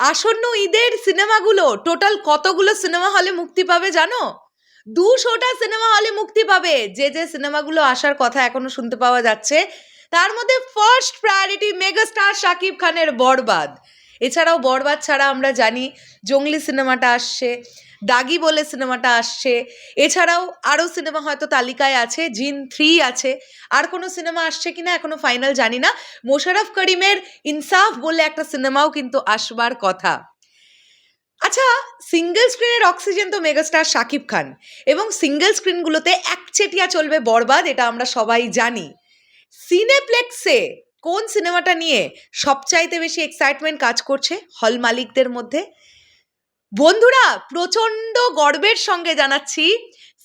আসন্ন ঈদের সিনেমাগুলো টোটাল কতগুলো সিনেমা হলে মুক্তি পাবে জানো? দুশোটা সিনেমা হলে মুক্তি পাবে। যে যে সিনেমাগুলো আসার কথা এখনও শুনতে পাওয়া যাচ্ছে, তার মধ্যে ফার্স্ট প্রায়োরিটি মেগাস্টার শাকিব খানের বরবাদ। এছাড়াও বরবাদ ছাড়া আমরা জানি জঙ্গলি সিনেমাটা আসছে, দাগি বলে সিনেমাটা আসছে, এছাড়াও আরও সিনেমা হয়তো তালিকায় আছে, জিন থ্রি আছে, আর কোনো সিনেমা আসছে কিনা এখনও ফাইনাল জানি না। মোশারফ করিমের ইনসাফ বলে একটা সিনেমাও কিন্তু আসবার কথা। আচ্ছা সিঙ্গেল স্ক্রিনের অক্সিজেন তো মেগাস্টার শাকিব খান এবং সিঙ্গেল স্ক্রিনগুলোতে একচেটিয়া চলবে বরবাদ, এটা আমরা সবাই জানি। সিনেপ্লেক্সে কোন সিনেমাটা নিয়ে সবচাইতে বেশি এক্সাইটমেন্ট কাজ করছে হল মালিকদের মধ্যে? বন্ধুরা, প্রচণ্ড গর্বের সঙ্গে জানাচ্ছি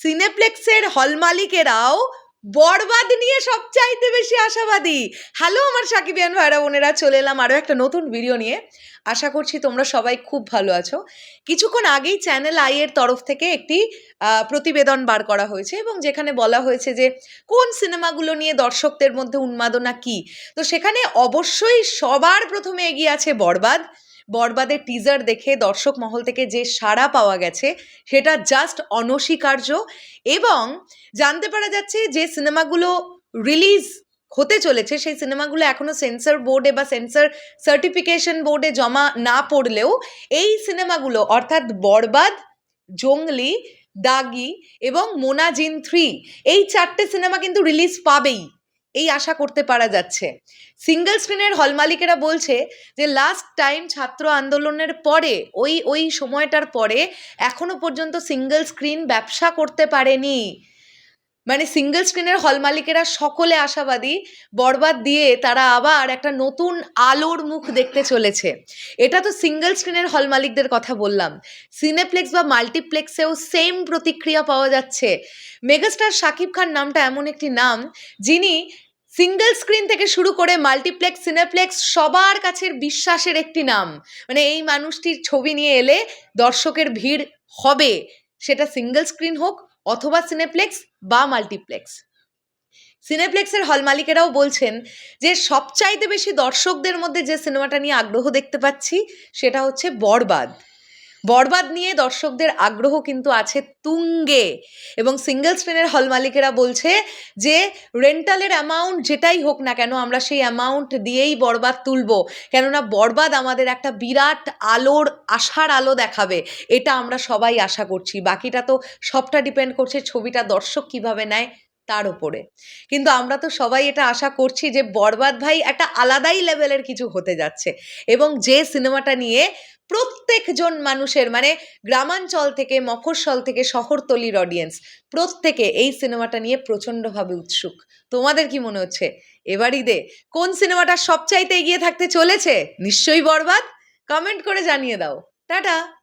সিনেপ্লেক্সের হল মালিকেরাও বরবাদ নিয়ে সবচাইতে বেশি আশাবাদী। হ্যালো আমার সাকিবিয়ান ভাইরা, বোনেরা, চলে এলাম আরও একটা নতুন ভিডিও নিয়ে। আশা করছি তোমরা সবাই খুব ভালো আছো। কিছুক্ষণ আগেই চ্যানেল আই এর তরফ থেকে একটি প্রতিবেদন বার করা হয়েছে এবং যেখানে বলা হয়েছে যে, কোন সিনেমাগুলো নিয়ে দর্শকদের মধ্যে উন্মাদনা কি? তো সেখানে অবশ্যই সবার প্রথমে এগিয়ে আছে বরবাদ। বরবাদের টিজার দেখে দর্শক মহল থেকে যে সাড়া পাওয়া গেছে, সেটা জাস্ট অনস্বীকার্য এবং জানতে পারা যাচ্ছে যে সিনেমাগুলো রিলিজ হতে চলেছে, সেই সিনেমাগুলো এখনও সেন্সর বোর্ডে বা সেন্সর সার্টিফিকেশন বোর্ডে জমা না পড়লেও এই সিনেমাগুলো অর্থাৎ বরবাদ, জঙ্গলি, দাগি এবং মোনাজিন থ্রি এই চারটে সিনেমা কিন্তু রিলিজ পাবেই। এই আশা করতে পারা যাচ্ছে। সিঙ্গেল স্ক্রিনের হল মালিকেরা বলছে যে লাস্ট টাইম ছাত্র আন্দোলনের পরে, ওই ওই সময়টার পরে এখনও পর্যন্ত সিঙ্গেল স্ক্রিন ব্যবসা করতে পারেনি। মানে সিঙ্গেল স্ক্রিনের হল মালিকেরা সকলে আশাবাদী, বরবাদ দিয়ে তারা আবার একটা নতুন আলোর মুখ দেখতে চলেছে। এটা তো সিঙ্গেল স্ক্রিনের হল মালিকদের কথা বললাম। সিনেপ্লেক্স বা মাল্টিপ্লেক্সেও সেম প্রতিক্রিয়া পাওয়া যাচ্ছে। মেগাস্টার শাকিব খান নামটা এমন একটি নাম, যিনি সিঙ্গেল স্ক্রিন থেকে শুরু করে মাল্টিপ্লেক্স সিনেপ্লেক্স সবার কাছের বিশ্বাসের একটি নাম। মানে এই মানুষটির ছবি নিয়ে এলে দর্শকের ভিড় হবে। সেটা সিঙ্গেল স্ক্রিন হোক অথবা সিনেপ্লেক্স বা মাল্টিপ্লেক্স সিনেপ্লেক্সের হল মালিকেরাও বলছেন যে, সবচাইতে বেশি দর্শকদের মধ্যে যে সিনেমাটা নিয়ে আগ্রহ দেখতে পাচ্ছি, সেটা হচ্ছে বরবাদ। বরবাদ নিয়ে দর্শকদের আগ্রহ কিন্তু আছে তুঙ্গে। এবং সিঙ্গেল স্ক্রিনের হল মালিকেরা বলছে যে রেন্টালের অ্যামাউন্ট যেটাই হোক না কেন, আমরা সেই অ্যামাউন্ট দিয়েই বরবাদ তুলব। কেননা বরবাদ আমাদের একটা বিরাট আলোর, আশার আলো দেখাবে। এটা আমরা সবাই আশা করছি। বাকিটা তো সবটা ডিপেন্ড করছে ছবিটা দর্শক কীভাবে নেয়। তার উপরে। কিন্তু আমরা তো সবাই এটা আশা করছি যে বরবাদ ভাই একটা আলাদাই লেভেলের কিছু হতে যাচ্ছে এবং যে সিনেমাটা নিয়ে প্রত্যেকজন মানুষের মানে গ্রামাঞ্চল থেকে, মফস্বল থেকে, শহরতলির অডিয়েন্স প্রত্যেকে এই সিনেমাটা নিয়ে প্রচণ্ডভাবে উৎসুক। তোমাদের কি মনে হচ্ছে? এবার ঈদে কোন সিনেমাটা সবচাইতে এগিয়ে থাকতে চলেছে? নিশ্চয়ই বরবাদ? কমেন্ট করে জানিয়ে দাও। টাটা!